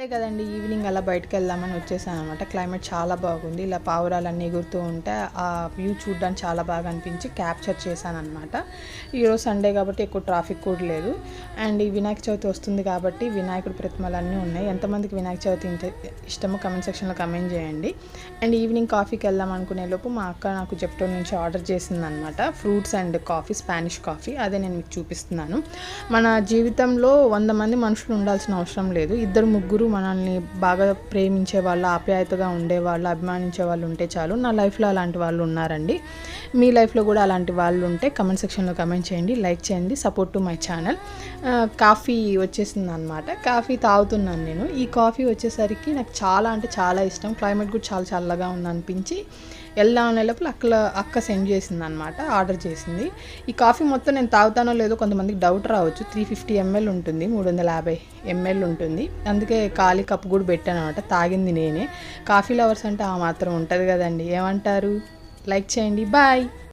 అంతే కదండి ఈవినింగ్ అలా బయటకు వెళ్దామని వచ్చేసాను అనమాట క్లైమేట్ చాలా బాగుంది. ఇలా పావురాలన్నీ ఎగురుతూ ఉంటే ఆ వ్యూ చూడడానికి చాలా బాగా అనిపించి క్యాప్చర్ చేశాను అనమాట ఈరోజు సండే కాబట్టి ఎక్కువ ట్రాఫిక్ కూడా లేదు. అండ్ ఈ వినాయక చవితి వస్తుంది కాబట్టి వినాయకుడి ప్రతిమలు అన్నీ ఉన్నాయి. ఎంతమందికి వినాయక చవితి ఇష్టమో కమెంట్ సెక్షన్లో కమెంట్ చేయండి. అండ్ ఈవినింగ్ కాఫీకి వెళ్దాం అనుకునే లోపు మా అక్క నాకు జెప్టో నుంచి ఆర్డర్ చేసింది అనమాట fruits and coffee Spanish coffee అదే నేను మీకు చూపిస్తున్నాను. మన జీవితంలో వంద మంది మనుషులు ఉండాల్సిన అవసరం లేదు. ఇద్దరు ముగ్గురు మనల్ని బాగా ప్రేమించే వాళ్ళు ఆప్యాయతగా ఉండేవాళ్ళు అభిమానించే వాళ్ళు ఉంటే చాలు. నా లైఫ్లో అలాంటి వాళ్ళు ఉన్నారండి. మీ లైఫ్లో కూడా అలాంటి వాళ్ళు ఉంటే కమెంట్ సెక్షన్లో కమెంట్ చేయండి లైక్ చేయండి support to my channel. Coffee వచ్చేసింది అనమాట కాఫీ తాగుతున్నాను నేను. ఈ కాఫీ వచ్చేసరికి నాకు చాలా అంటే చాలా ఇష్టం. క్లైమేట్ కూడా చాలా చల్లగా ఉంది అనిపించి వెళ్దాం అనే లోపల అక్క అక్క సెండ్ చేసింది అనమాట ఆర్డర్ చేసింది. ఈ కాఫీ మొత్తం నేను తాగుతానో లేదో కొంతమందికి డౌట్ రావచ్చు. త్రీ ఫిఫ్టీ ఎంఎల్ ఉంటుంది మూడు వందల యాభై ఎంఎల్ ఉంటుంది. అందుకే ఖాళీ కప్పు కూడా పెట్టాను అనమాట తాగింది నేనే. కాఫీ లవర్స్ అంటే ఆ మాత్రం ఉంటుంది కదండి. ఏమంటారు? లైక్ చేయండి బాయ్